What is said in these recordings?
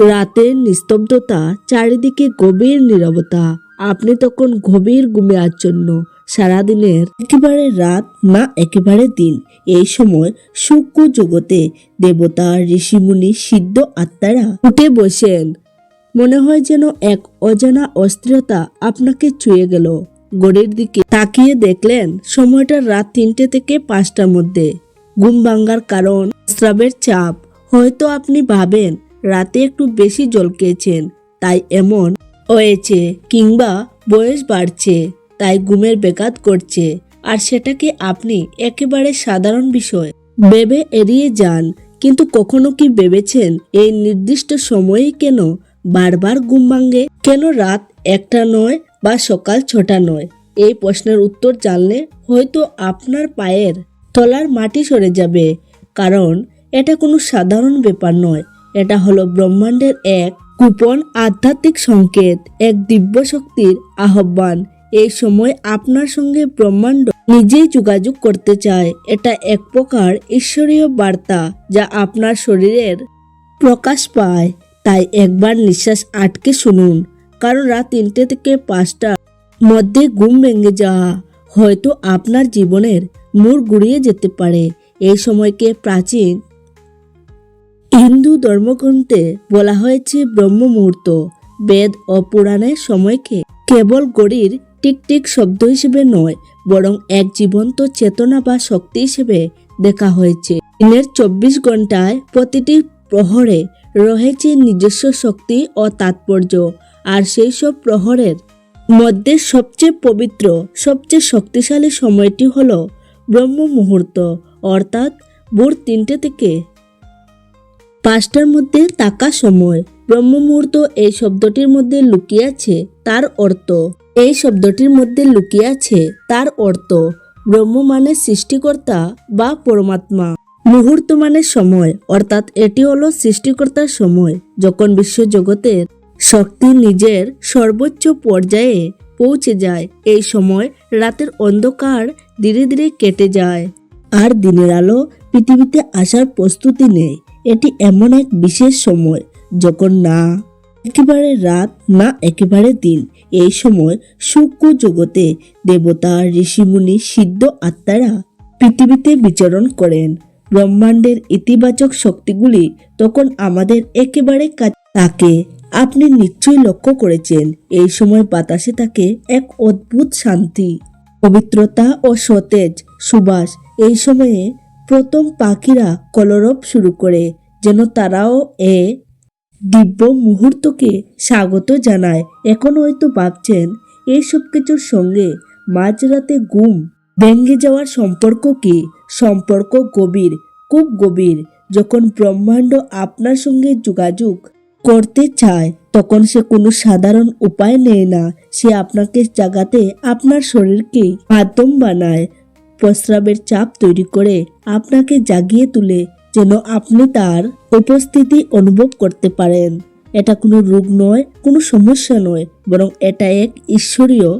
রাতের নিস্তব্ধতা চারিদিকে গভীর নীরবতা। আপনি তখন গভীর ঘুমে আচ্ছন্ন সারাদিনের একেবারে রাত না একেবারে দিন। এই সময় সূক্ষ্ম জগতে দেবতা, ঋষিমুনি, সিদ্ধ আত্মারা উঠে বসেন। মনে হয় যেন এক অজানা অস্থিরতা আপনাকে ছুঁয়ে গেল। গড়ির দিকে তাকিয়ে দেখলেন সময়টা রাত তিনটে থেকে পাঁচটার মধ্যে। ঘুম ভাঙ্গার কারণ, স্রাবের চাপ। হয়তো আপনি ভাবেন রাতে একটু বেশি জল খেয়েছেন, তাই এমন হয়েছে কিংবা বয়স বাড়ছে, তাই ঘুমের বেঘাত করছে আর সেটাকে আপনি একেবারে সাধারণ বিষয়? ভেবে এড়িয়ে যান, কিন্তু কখনো কি ভেবেছেন এই নির্দিষ্ট সময়ে কেন বারবার ঘুম ভাঙ্গে কেন রাত একটা নয় বা সকাল ছটা নয়? এই প্রশ্নের উত্তর জানলে হয়তো আপনার পায়ের তলার মাটি সরে যাবে, কারণ এটা কোনো সাধারণ ব্যাপার নয়। এটা হলো ব্রহ্মাণ্ডের এক গোপন আধ্যাত্মিক সংকেত, এক দিব্য শক্তির আহ্বান। এই সময় আপনার সঙ্গে ব্রহ্মাণ্ড নিজেই যোগাযোগ করতে চায়। এটা এক প্রকার ঈশ্বরীয় বার্তা যা আপনার শরীরের প্রকাশ পায়। তাই একবার নিঃশ্বাস আটকে শুনুন। কারণ রাত তিনটে থেকে পাঁচটা মধ্যে ঘুম ভেঙে যাওয়া হয়তো আপনার জীবনের মোড় গুড়িয়ে যেতে পারে। এই সময়কে প্রাচীন হিন্দু ধর্মগ্রন্থে বলা হয়েছে ব্রহ্ম মুহূর্ত বেদ ও পুরাণের সময়কে কেবল গড়ির টিকটিক শব্দ হিসেবে নয়, বরং এক জীবন্ত চেতনা বা শক্তি হিসেবে দেখা হয়েছে। দিনের চব্বিশ ঘন্টায় প্রতিটি প্রহরে রয়েছে নিজস্ব শক্তি ও তাৎপর্য, আর সেই সব প্রহরের মধ্যে সবচেয়ে পবিত্র, সবচেয়ে শক্তিশালী সময়টি হলো ব্রহ্ম মুহূর্ত অর্থাৎ ভোর তিনটে থেকে পাঁচটার মধ্যে তাকা সময়। ব্রহ্ম মুহূর্ত এই শব্দটির মধ্যে লুকিয়ে আছে তার অর্থ। এই শব্দটির মধ্যে লুকিয়ে আছে তার অর্থ। ব্রহ্ম মানে সৃষ্টিকর্তা বা পরমাত্মা। মুহূর্ত মানে সময়, অর্থাৎ এটি হলো সৃষ্টিকর্তার সময়, যখন বিশ্বজগতের শক্তি নিজের সর্বোচ্চ পর্যায়ে পৌঁছে যায়। এই সময় রাতের অন্ধকার ধীরে ধীরে কেটে যায়। আর দিনের আলো পৃথিবীতে আসার প্রস্তুতি নেই। এটি এমন এক বিশেষ সময়, যখন না একেবারে রাত, না একেবারে দিন। এই সময় সূক্ষ্ম জগতে দেবতা, ঋষিমুনি, সিদ্ধ আত্মারা পৃথিবীতে বিচরণ করেন। ব্রহ্মাণ্ডের ইতিবাচক শক্তিগুলি তখন আমাদের একেবারে থাকে। আপনি নিশ্চয়ই লক্ষ্য করেছেন, এই সময় বাতাসে থাকে এক অদ্ভুত শান্তি, পবিত্রতা ও সতেজ সুবাস। এই সময়ে প্রথম পাখিরা কলরব শুরু করে যেন তারাও এ দিব্য মুহূর্তকে স্বাগত জানায়। এখন হয়তো ভাবছেন এই সব কিছুর সঙ্গে মাঝরাতে ঘুম ভেঙে যাওয়ার সম্পর্ক কি? সম্পর্ক গভীর, খুব গভীর। যখন ব্রহ্মাণ্ড আপনার সঙ্গে যোগাযোগ করতে চায়, তখন সে কোনো সাধারণ উপায় নেয় না। সে আপনাকে জাগাতে আপনার শরীরকে মাধ্যম বানায়। প্রস্রাবের চাপ তৈরি করে আপনাকে জাগিয়ে তুলে যেন আপনি তার উপস্থিতি অনুভব করতে পারেন। এটা কোনো রোগ নয়, কোনো সমস্যা নয়, বরং এটা এক ঈশ্বরীয়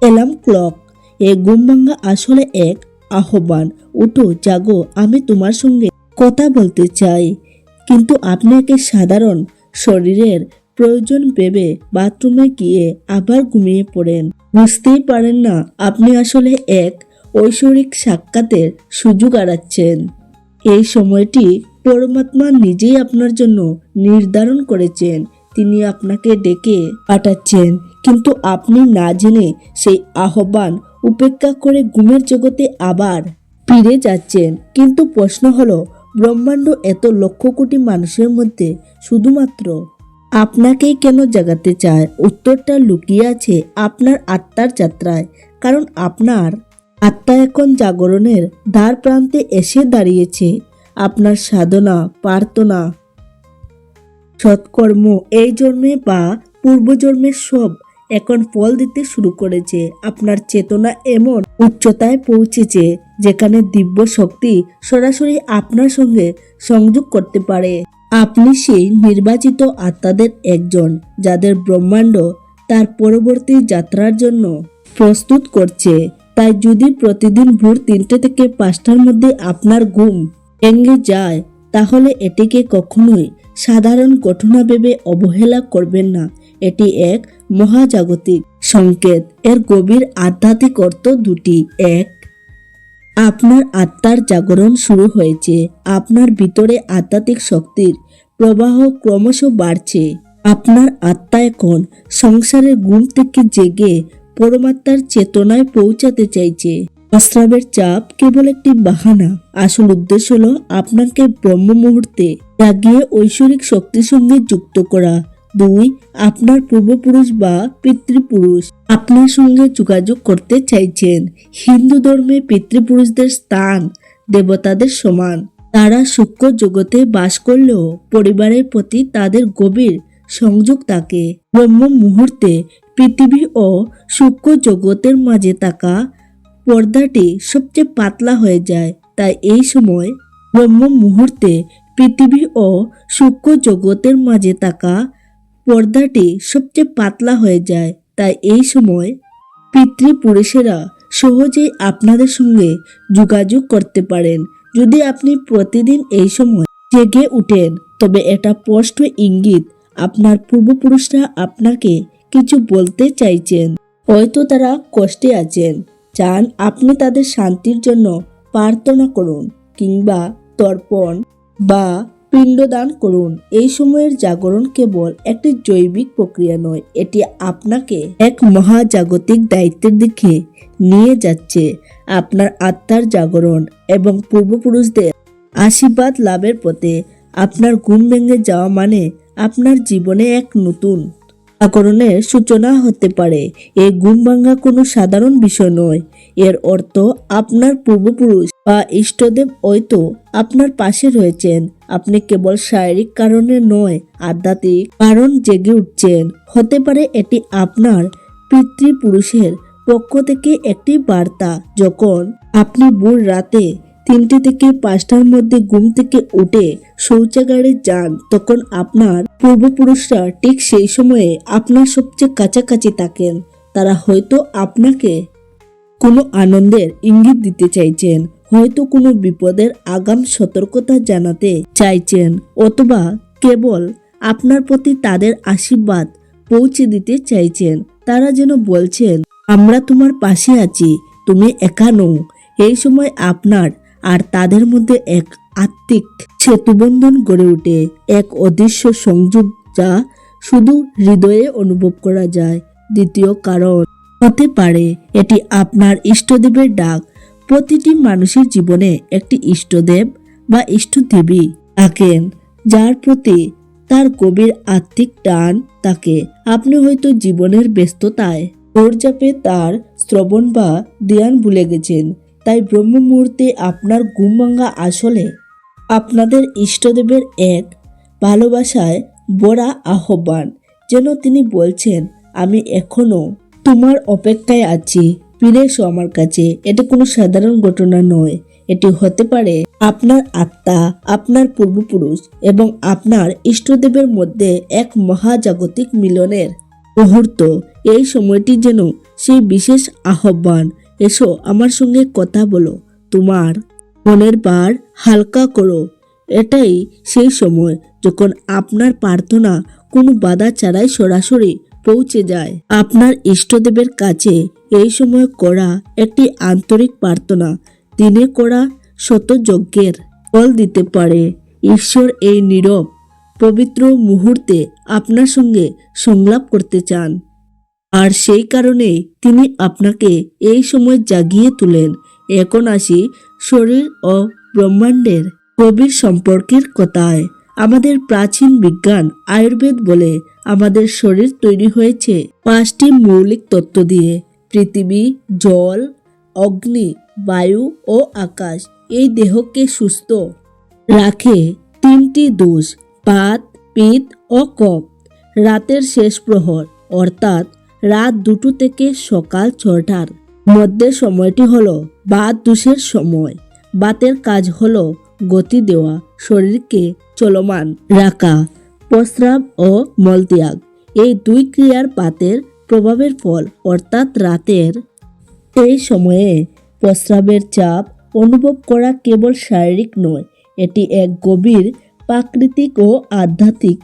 অ্যালার্ম ক্লক। এ ঘুম ভাঙ্গা আসলে এক আহ্বান। উঠো জাগো, আমি তোমার সঙ্গে কথা বলতে চাই। কিন্তু আপনি একে সাধারণ শরীরের প্রয়োজন ভেবে বাথরুমে গিয়ে আবার ঘুমিয়ে পড়েন। বুঝতেই পারেন না, আপনি আসলে এক ঐশ্বরিক সাক্ষাতের সুযোগ হারাচ্ছেন। এই সময়টি পরমাত্মা নিজেই আপনার জন্য নির্ধারণ করেছেন। তিনি আপনাকে ডেকে পাঠাচ্ছেন। কিন্তু আপনি না জেনে সেই আহ্বান উপেক্ষা করে ঘুমের জগতে আবার ফিরে যাচ্ছেন। কিন্তু প্রশ্ন হলো, ব্রহ্মাণ্ড এত লক্ষ কোটি মানুষের মধ্যে শুধুমাত্র আপনাকেই কেন জাগাতে চায়? উত্তরটা লুকিয়ে আছে আপনার আত্মার যাত্রায়। কারণ আপনার আত্মা এখন জাগরণের দ্বার প্রান্তে এসে দাঁড়িয়েছে। আপনার সাধনা, প্রার্থনা, সৎকর্ম এই জন্মে বা পূর্বজন্মের সব এখন ফল দিতে শুরু করেছে। আপনার চেতনা এমন উচ্চতায় পৌঁছেছে যেখানে দিব্য শক্তি সরাসরি আপনার সঙ্গে সংযোগ করতে পারে। আপনি সেই নির্বাচিত আত্মাদের একজন, যাদের ব্রহ্মাণ্ড তার পরবর্তী যাত্রার জন্য প্রস্তুত করছে। তাই যদি প্রতিদিন ভোর তিনটে থেকে পাঁচটার মধ্যে আপনার ঘুম ভেঙে যায়, তাহলে এটিকে কখনোই সাধারণ ঘটনা ভেবে অবহেলা করবেন না। এটি এক মহাজাগতিক সংকেত। এর গভীর আধ্যাত্মিক অর্থ দুটি। এক, আপনার আত্মার জাগরণ শুরু হয়েছে। আপনার ভিতরে আধ্যাত্মিক শক্তির প্রবাহ ক্রমশ বাড়ছে। আপনার আত্মা এখন সংসারের ঘুম থেকে জেগে পরমাত্মার চেতনায় পৌঁছাতে চাইছে। প্রস্রাবের চাপ কেবল একটি বাহানা। আসল উদ্দেশ্য হলো আপনাকে ব্রহ্ম মুহূর্তে জাগিয়ে ঐশ্বরিক শক্তির সঙ্গে যুক্ত করা। দুই, আপনার পূর্বপুরুষ বা পিতৃপুরুষ আপনার সঙ্গে যোগাযোগ করতে চাইছেন। হিন্দু ধর্মে পিতৃপুরুষদের স্থান দেবতাদের সমান। তারা সূক্ষ্ম জগতে বাস করলেও পরিবারের প্রতি তাদের গভীর সংযোগ থাকে। ব্রহ্ম মুহূর্তে পৃথিবী ও সূক্ষ্ম জগতের মাঝে থাকা পর্দাটি সবচেয়ে পাতলা হয়ে যায়। তাই এই সময় ব্রহ্ম মুহূর্তে পৃথিবী ও সূক্ষ্ম জগতের মাঝে থাকা পর্দাটি সবচেয়ে পাতলা হয়ে যায়। তাই এই সময় পিতৃপুরুষেরা সহজেই আপনাদের সঙ্গে যোগাযোগ করতে পারেন। যদি আপনি প্রতিদিন এই সময় জেগে উঠেন, তবে এটা স্পষ্ট ইঙ্গিত, আপনার পূর্বপুরুষরা আপনাকে কিছু বলতে চাইছেন। হয়তো তারা কষ্টে আছেন। চান আপনি তাদের শান্তির জন্য প্রার্থনা করুন কিংবা তর্পণ বা পিণ্ডদান করুন। এই সময়ের জাগরণ কেবল একটি জৈবিক প্রক্রিয়া নয়, এটি আপনাকে এক মহাজাগতিক দায়িত্বের দিকে নিয়ে যাচ্ছে। আপনার আত্মার জাগরণ এবং পূর্বপুরুষদের আশীর্বাদ লাভের পথে আপনার ঘুম ভেঙে যাওয়া মানে আপনার জীবনে এক নতুন জাগরণের সূচনা হতে পারে। এই ঘুম ভাঙা কোনো সাধারণ বিষয় নয়। এর অর্থ আপনার পূর্বপুরুষ বা ইষ্টদেব হয়তো আপনার পাশে রয়েছেন। আপনি কেবল শারীরিক কারণে নয়, আধ্যাত্মিক কারণ জেগে উঠছেন। হতে পারে এটি আপনার পিতৃপুরুষের পক্ষ থেকে একটি বার্তা, যখন আপনি ভোর রাতে তিনটে থেকে পাঁচটার মধ্যে ঘুম থেকে উঠে শৌচাগারে যান, তখন আপনার পূর্বপুরুষরা ঠিক সেই সময়ে আপনার সবচেয়ে কাছাকাছি থাকেন। তারা হয়তো আপনাকে কোনো আনন্দের ইঙ্গিত দিতে চাইছেন, হয়তো কোনো বিপদের আগাম সতর্কতা জানাতে চাইছেন, অথবা কেবল আপনার প্রতি তাদের আশীর্বাদ পৌঁছে দিতে চাইছেন। তারা যেন বলছেন, আমরা তোমার পাশে আছি, তুমি একা নও। এই সময় আপনার আর তাদের মধ্যে এক আত্মিক সেতুবন্ধন গড়ে ওঠে। এক অদৃশ্য সংযোগ যা শুধু হৃদয়ে অনুভব করা যায়। দ্বিতীয় কারণ হতে পারে, এটি আপনার ইষ্টদেবের ডাক। প্রতিটি মানুষের জীবনে একটি ইষ্টদেব বা ইষ্টদেবী থাকেন, যার প্রতি তার কবির আত্মিক টান তাকে আপনি হয়তো জীবনের ব্যস্ততায় দৌড়চাপে তার শ্রবণ বা ধ্যান ভুলে গেছেন। তাই ব্রহ্ম মুহূর্তে আপনার ঘুম আসলে আপনাদের ইষ্টদেবের এক ভালোবাসায় বড়া আহ্বান। যেন তিনি বলছেন, আমি এখনও তোমার অপেক্ষায় আছি। ফিরে এসো আমার কাছে। এটা কোনো সাধারণ ঘটনা নয়। এটি হতে পারে আপনার আত্মা, আপনার পূর্বপুরুষ এবং আপনার ইষ্টদেবের মধ্যে এক মহাজাগতিক মিলনের মুহূর্ত। এই সময়টি যেন সেই বিশেষ আহ্বান এসো আমার সঙ্গে কথা বলো, তোমার মনের বার হালকা করো। এটাই সেই সময় যখন আপনার প্রার্থনা কোনো বাধা ছাড়াই সরাসরি পৌঁছে যায়। আপনার ইষ্টদেবের কাছে এই সময় করা একটি আন্তরিক প্রার্থনা, দিনে করা শত যজ্ঞের ফল দিতে পারে। ঈশ্বর এই নীরব, পবিত্র মুহূর্তে আপনার সঙ্গে সংলাপ করতে চান। আর সেই কারণেই তিনি আপনাকে এই সময় জাগিয়ে তুলেন। এখন আসি শরীর ও ব্রহ্মাণ্ডের গভীর সম্পর্কের কথায়। আমাদের প্রাচীন বিজ্ঞান আয়ুর্বেদ বলে আমাদের শরীর তৈরি হয়েছে পাঁচটি মৌলিক তত্ত্ব দিয়ে। পৃথিবী, জল, অগ্নি, বায়ু ও আকাশ। এই দেহকে সুস্থ রাখে তিনটি দোষ, পাত, পিত ও কপ রাতের শেষ প্রহর, অর্থাৎ রাত দুটো থেকে সকাল ছটার মধ্যে সময়টি হলো বাত দোষের সময়। বাতের কাজ হলো গতি দেওয়া, শরীরকে চলমান রাখা, প্রস্রাব ও মলত্যাগ। এই দুই ক্রিয়ার পাতের প্রভাবের ফল, অর্থাৎ রাতের এই সময়ে প্রস্রাবের চাপ অনুভব করা কেবল শারীরিক নয়, এটি এক গভীর প্রাকৃতিক ও আধ্যাত্মিক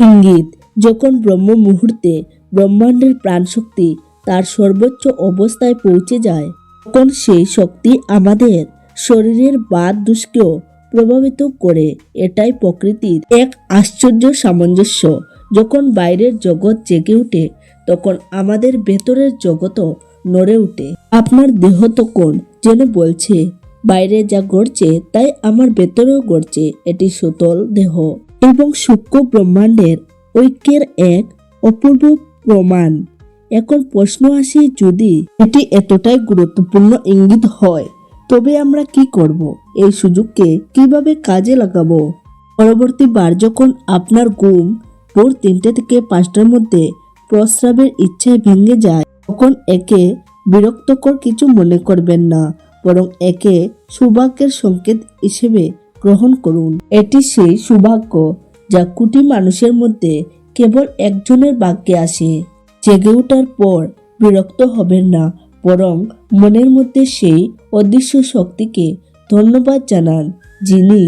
ইঙ্গিত। যখন ব্রহ্ম মুহূর্তে ব্রহ্মাণ্ডের প্রাণশক্তি তার সর্বোচ্চ অবস্থায় পৌঁছে যায়। তখন সেই শক্তি আমাদের শরীরের বাদ দুষ্কেও প্রভাবিত করে। এটাই প্রকৃতির এক আশ্চর্য সামঞ্জস্য। যখন বাইরের জগৎ জেগে ওঠে তখন আমাদের ভেতরের জগৎও নড়ে ওঠে আপনার দেহ তখন যেন বলছে, বাইরে যা ঘটছে, তাই আমার ভেতরেও ঘটছে। এটি সুতল দেহ। এবং সূক্ষ্ম ব্রহ্মাণ্ডের ঐক্যের এক অপূর্ব প্রমাণ। এখন প্রশ্ন আসে, যদি এটি এতটাই গুরুত্বপূর্ণ ইঙ্গিত হয়, তবে আমরা কি করব? এই সুযোগকে কীভাবে কাজে লাগাবো? পরবর্তীবার যখন আপনার ঘুম ভোর তিনটে থেকে পাঁচটার মধ্যে প্রস্রাবের ইচ্ছায় ভেঙে যায়, তখন একে বিরক্তকর কিছু মনে করবেন না, বরং একে সৌভাগ্যের সংকেত হিসেবে গ্রহণ করুন। এটি সেই সৌভাগ্য যা কোটি মানুষের মধ্যে কেবল একজনের ভাগ্যে আসে। জেগে ওঠার পর বিরক্ত হবেন না, বরং মনের মধ্যে সেই অদৃশ্য শক্তিকে ধন্যবাদ জানান, যিনি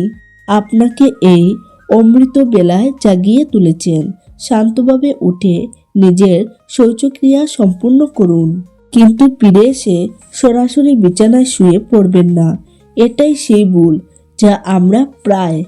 আপনাকে এই অমৃত বেলায় জাগিয়ে তুলেছেন। শান্তভাবে উঠে নিজের শৌচক্রিয়া সম্পূর্ণ করুন। কিন্তু ফিরে এসে সরাসরি বিছানায় শুয়ে পড়বেন না। এটাই সেই ভুল যা আমরা প্রায়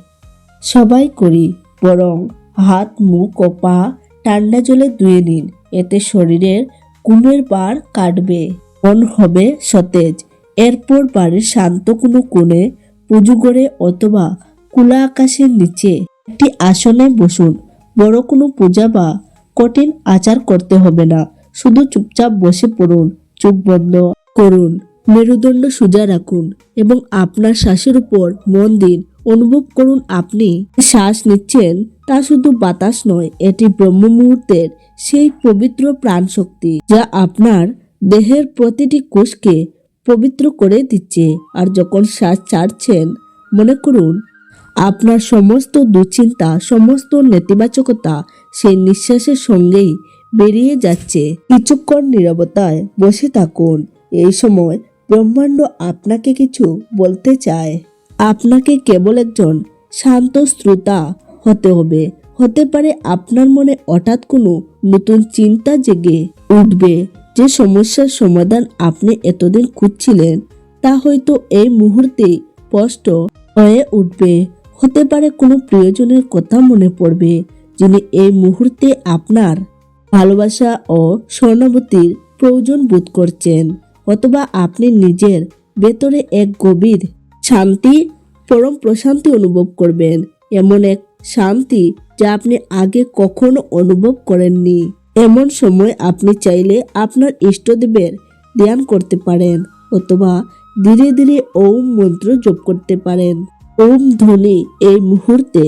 সবাই করি, বরং হাত, মুখ ও পা ঠান্ডা জলে ধুয়ে নিন। এতে শরীরের ঘুমের বার কাটবে। মন হবে সতেজ। এরপর বাড়ির শান্ত কোনো কোণে পুজো করে অথবা খোলা আকাশের নিচে একটি আসনে বসুন। বড় কোনো পূজা বা কঠিন আচার করতে হবে না। শুধু চুপচাপ বসে পড়ুন, চোখ বন্ধ করুন, মেরুদণ্ড সোজা রাখুন এবং আপনার শ্বাসের উপর মন দিন। অনুভব করুন আপনি শ্বাস নিচ্ছেন, তা শুধু বাতাস নয়, এটি ব্রহ্ম মুহূর্তের সেই পবিত্র প্রাণ শক্তি যা আপনার দেহের প্রতিটি কোষকে পবিত্র করে দিচ্ছে। আর যখন শ্বাস ছাড়ছেন, মনে করুন, আপনার সমস্ত দুশ্চিন্তা, সমস্ত নেতিবাচকতা সেই নিঃশ্বাসের সঙ্গেই বেরিয়ে যাচ্ছে। কিছুক্ষণ নীরবতায় বসে থাকুন। এই সময় ব্রহ্মাণ্ড আপনাকে কিছু বলতে চায়। আপনাকে কেবল একজন শান্ত শ্রোতা হতে হবে। হতে পারে আপনার মনে হঠাৎ কোনো নতুন চিন্তা জেগে উঠবে যে সমস্যার সমাধান আপনি এতদিন খুঁজছিলেন, তা হয়তো এই মুহূর্তেই স্পষ্ট হয়ে উঠবে। হতে পারে কোনো প্রিয়জনের কথা মনে পড়বে যিনি এই মুহূর্তে আপনার ভালোবাসা ও স্বর্ণাবতীর প্রয়োজন বোধ করছেন, অথবা আপনি নিজের ভেতরে এক গভীর শান্তি, পরম প্রশান্তি অনুভব করবেন। এমন এক শান্তি যা আপনি আগে কখনো অনুভব করেননি। এমন সময় আপনি চাইলে আপনার ইষ্টদেবের ধ্যান করতে পারেন অথবা ধীরে ধীরে ওম মন্ত্র জপ করতে পারেন। ওম ধ্বনি এই মুহূর্তে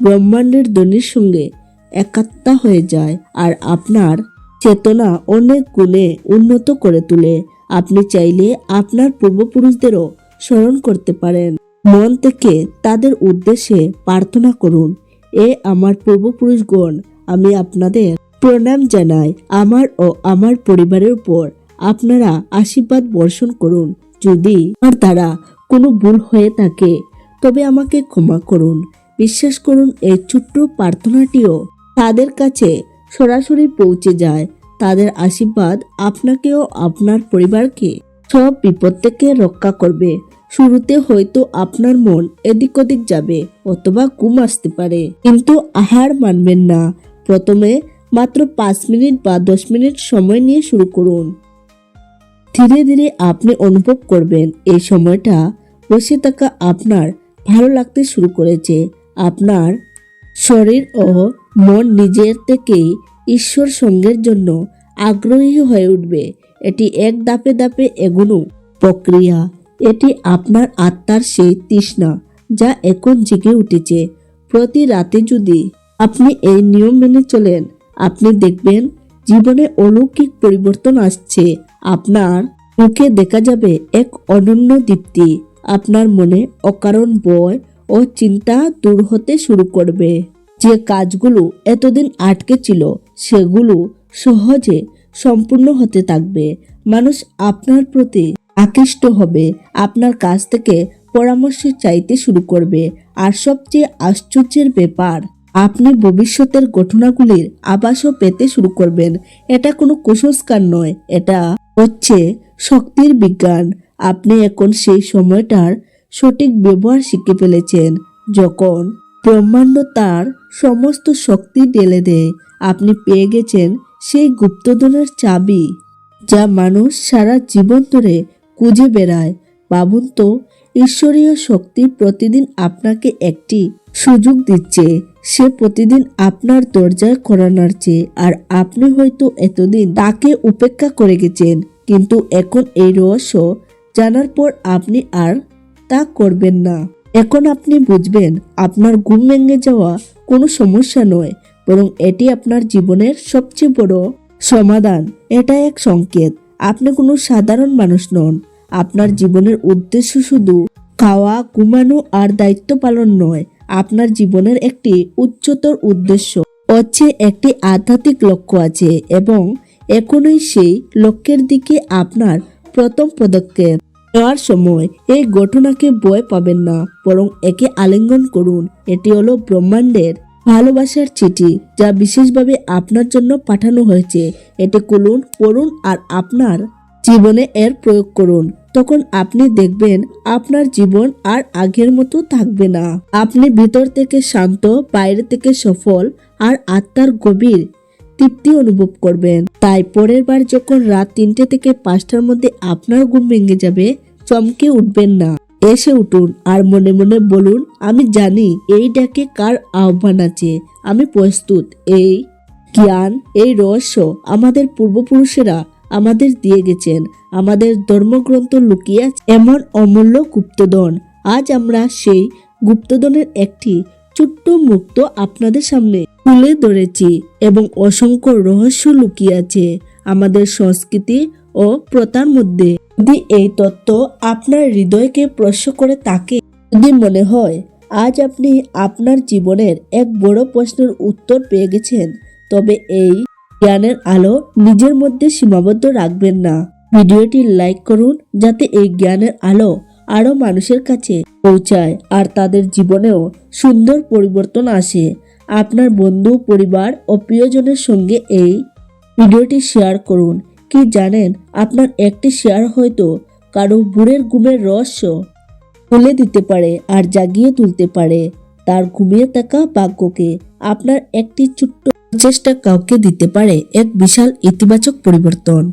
ব্রহ্মাণ্ডের ধ্বনির সঙ্গে একাত্মা হয়ে যায় আর আপনার চেতনা অনেক গুণে উন্নত করে তোলে। আপনি চাইলে আপনার পূর্বপুরুষদেরও স্মরণ করতে পারেন। মন থেকে তাদের উদ্দেশ্যে প্রার্থনা করুন, এ আমার পূর্বপুরুষগণ, আমি আপনাদের প্রণাম জানাই। আমার ও আমার পরিবারের উপর আপনারা আশীর্বাদ বর্ষণ করুন। যদি আর দ্বারা কোনো ভুল হয়ে থাকে, তবে আমাকে ক্ষমা করুন। বিশ্বাস করুন, এই ছোট্ট প্রার্থনাটিও তাদের কাছে সরাসরি পৌঁছে যায়। তাদের আশীর্বাদ আপনাকেও আপনার পরিবারকে সব বিপদ থেকে রক্ষা করবে। শুরুতে হয়তো আপনার মন এদিক ওদিক যাবে অথবা ঘুম আসতে পারে। কিন্তু আহার মানবেন না। প্রথমে মাত্র পাঁচ মিনিট বা দশ মিনিট সময় নিয়ে শুরু করুন। ধীরে ধীরে আপনি অনুভব করবেন, এই সময়টা বসে থাকা আপনার ভালো লাগতে শুরু করেছে। আপনার শরীর ও মন নিজের থেকেই ঈশ্বর সঙ্গের জন্য আগ্রহী হয়ে উঠবে। এটি এক দাপে দাপে এগোনো প্রক্রিয়া। এটি আপনার আত্মার সেই তৃষ্ণা যা এখন জেগে উঠেছে। প্রতি রাতে যদি আপনি এই নিয়ম মেনে চলেন, আপনি দেখবেন জীবনে অলৌকিক পরিবর্তন আসছে। আপনার মুখে দেখা যাবে এক অনন্য দীপ্তি। আপনার মনে অকারণ ভয় ও চিন্তা দূর হতে শুরু করবে। যে কাজগুলো এতদিন আটকে ছিল, সেগুলো সহজে সম্পূর্ণ হতে থাকবে। মানুষ আপনার প্রতি আকৃষ্ট হবে, আপনার কাছ থেকে পরামর্শ চাইতে শুরু করবে। আর সবচেয়ে আশ্চর্যের ব্যাপার, আপনি ভবিষ্যতের ঘটনাগুলির আবাসও পেতে শুরু করবেন। এটা কোনো কুসংস্কার নয়, এটা হচ্ছে শক্তির বিজ্ঞান। আপনি এখন সেই সময়টার সঠিক ব্যবহার শিখে ফেলেছেন, যখন ব্রহ্মাণ্ড তার সমস্ত শক্তি ঢেলে দেয়। আপনি পেয়ে গেছেন সেই গুপ্তধনের চাবি, যা মানুষ সারা জীবন ধরে খুঁজে বেড়ায়। ভাবুন তো, ঈশ্বরীয় শক্তি প্রতিদিন আপনাকে একটি সুযোগ দিচ্ছে। সে প্রতিদিন আপনার দরজায় করা চেয়ে আর আপনি হয়তো এতদিন তাকে উপেক্ষা করে গেছেন। কিন্তু এখন এই রহস্য জানার পর আপনি আর তা করবেন না। এখন আপনি বুঝবেন, আপনার ঘুম ভেঙে যাওয়া কোনো সমস্যা নয়। বরং এটি আপনার জীবনের সবচেয়ে বড় সমাধান। এটা এক সংকেত। আপনি কোনো সাধারণ মানুষ নন। আপনার জীবনের উদ্দেশ্য শুধু খাওয়া, ঘুমানো আর দায়িত্ব পালন নয়। আপনার জীবনের একটি উচ্চতর উদ্দেশ্য হচ্ছে একটি আধ্যাত্মিক লক্ষ্য আছে এবং এখনই সেই লক্ষ্যের দিকে আপনার প্রথম পদক্ষেপ। নেওয়ার সময় এই ঘটনাকে বয় পাবেন না, বরং একে আলিঙ্গন করুন। এটি হলো ব্রহ্মাণ্ডের ভালোবাসার চিঠি যা বিশেষভাবে আপনার জন্য পাঠানো হয়েছে। এটি খুলুন, পড়ুন আর আপনার জীবনে এর প্রয়োগ করুন। তখন আপনি দেখবেন আপনার জীবন আর আগের মতো থাকবে না। আপনি ভিতর থেকে শান্ত, বাইরে থেকে সফল আর আত্মার গভীর তৃপ্তি অনুভব করবেন। তাই পরের বার যখন রাত তিনটে থেকে পাঁচটার মধ্যে আপনার ঘুম ভেঙে যাবে, চমকে উঠবেন না। এসে উঠুন আর মনে মনে বলুন, আমি জানি এই ডাকে কার আহ্বান আছে। আমি প্রস্তুত। এই জ্ঞান, এই রহস্য আমাদের পূর্বপুরুষেরা আমাদের দিয়ে গেছেন। আমাদের ধর্মগ্রন্থ লুকিয়ে এমন অমূল্য গুপ্তধন। আজ আমরা সেই গুপ্তধনের একটি ছোট্ট মুক্ত আপনাদের সামনে তুলে ধরেছি এবং অসংখ্য রহস্য লুকিয়ে আছে আমাদের সংস্কৃতি ও প্রথার মধ্যে। যদি এই তত্ত্ব আপনার হৃদয়কে প্রশ্ন করে তাকে যদি মনে হয়, আজ আপনি আপনার জীবনের এক বড় প্রশ্নের উত্তর পেয়ে গেছেন, তবে এই জ্ঞানের আলো নিজের মধ্যে সীমাবদ্ধ রাখবেন না। ভিডিওটি লাইক করুন যাতে এই জ্ঞানের আলো আরও মানুষের কাছে পৌঁছায় আর তাদের জীবনেও সুন্দর পরিবর্তন আসে। আপনার বন্ধু, পরিবার ও প্রিয়জনের সঙ্গে এই ভিডিওটি শেয়ার করুন। কি জানেন? আপনার একটি শেয়ার হয়তো কারও বুড়ের ঘুমের রহস্য খুলে দিতে পারে আর জাগিয়ে তুলতে পারে। তার ঘুমিয়ে থাকা ভাগ্যকে আপনার একটি ছোট্ট চেষ্টা কাউকে দিতে পারে, এক বিশাল ইতিবাচক পরিবর্তন।